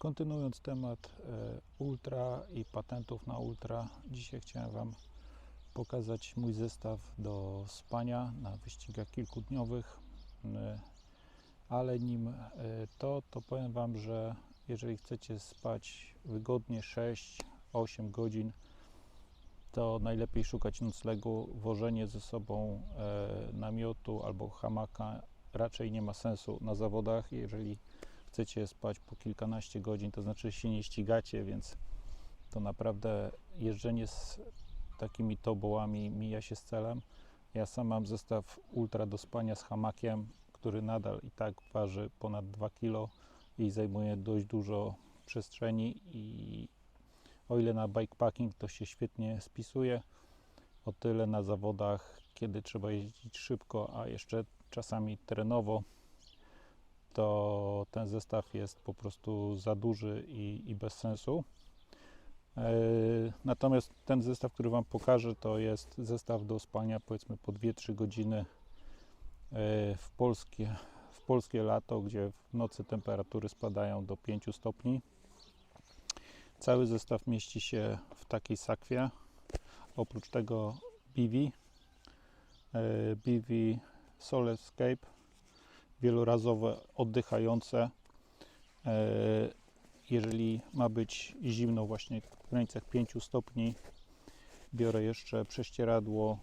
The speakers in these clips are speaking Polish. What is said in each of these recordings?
Kontynuując temat e, ultra i patentów na ultra, dzisiaj chciałem Wam pokazać mój zestaw do spania na wyścigach kilkudniowych. Ale nim e, to, to powiem Wam, że jeżeli chcecie spać wygodnie 6-8 godzin, to najlepiej szukać noclegu. Wożenie ze sobą e, namiotu albo hamaka raczej nie ma sensu na zawodach, jeżeli chcecie spać po kilkanaście godzin, to znaczy się nie ścigacie, więc to naprawdę jeżdżenie z takimi tobołami mija się z celem. Ja sam mam zestaw ultra do spania z hamakiem, który nadal i tak waży ponad 2 kg i zajmuje dość dużo przestrzeni i o ile na bikepacking to się świetnie spisuje, o tyle na zawodach, kiedy trzeba jeździć szybko, a jeszcze czasami terenowo, to ten zestaw jest po prostu za duży i, i bez sensu. E, Natomiast ten zestaw, który Wam pokażę, to jest zestaw do spania powiedzmy po 2-3 godziny e, w polskie, w polskie lato, gdzie w nocy temperatury spadają do 5 stopni. Cały zestaw mieści się w takiej sakwie. Oprócz tego BV, e, BV Soul Escape wielorazowe, oddychające. E, Jeżeli ma być zimno, właśnie w granicach 5 stopni, biorę jeszcze prześcieradło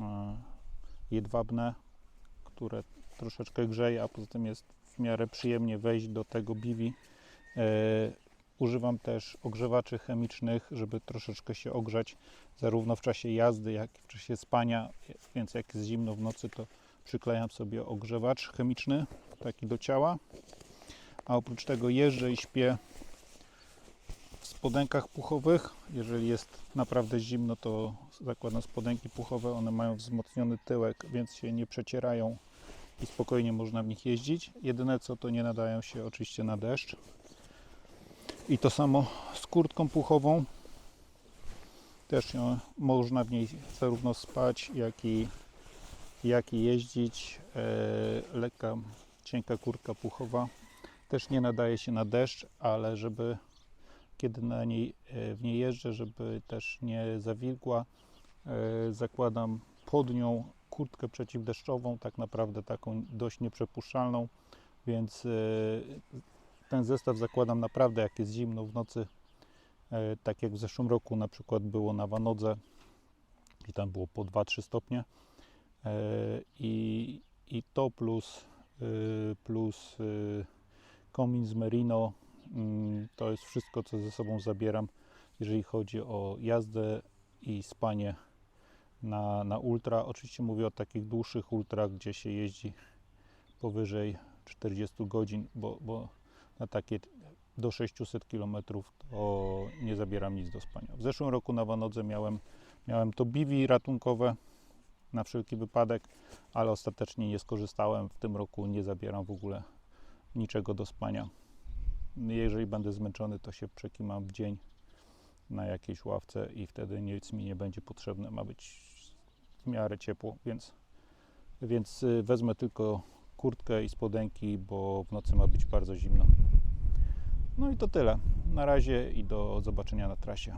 e, jedwabne, które troszeczkę grzeje, a poza tym jest w miarę przyjemnie wejść do tego biwi. E, Używam też ogrzewaczy chemicznych, żeby troszeczkę się ogrzać, zarówno w czasie jazdy, jak i w czasie spania. Więc jak jest zimno w nocy, to przyklejam sobie ogrzewacz chemiczny, taki do ciała. A oprócz tego jeżdżę i śpię w spodenkach puchowych. Jeżeli jest naprawdę zimno, to zakładam spodenki puchowe. One mają wzmocniony tyłek, więc się nie przecierają i spokojnie można w nich jeździć. Jedyne co to nie nadają się oczywiście na deszcz. I to samo z kurtką puchową. Też można w niej zarówno spać, jak i, jak i jeździć. E, lekka, cienka kurtka puchowa. Też nie nadaje się na deszcz, ale żeby kiedy na niej, e, w niej jeżdżę, żeby też nie zawilgła, e, zakładam pod nią kurtkę przeciwdeszczową, tak naprawdę taką dość nieprzepuszczalną, więc ten zestaw zakładam naprawdę jak jest zimno w nocy, tak jak w zeszłym roku na przykład było na Wanodze i tam było po 2-3 stopnie i, i to plus y, plus y, komin z merino mm, to jest wszystko co ze sobą zabieram jeżeli chodzi o jazdę i spanie na, na ultra oczywiście mówię o takich dłuższych ultrach gdzie się jeździ powyżej 40 godzin bo, bo na takie do 600 km to nie zabieram nic do spania. W zeszłym roku na Wanodze miałem, miałem to biwi ratunkowe na wszelki wypadek, ale ostatecznie nie skorzystałem. W tym roku nie zabieram w ogóle niczego do spania. Jeżeli będę zmęczony, to się przekimam w dzień na jakiejś ławce i wtedy nic mi nie będzie potrzebne. Ma być w miarę ciepło, więc, więc y, wezmę tylko kurtkę i spodenki, bo w nocy ma być bardzo zimno. No i to tyle. Na razie i do zobaczenia na trasie.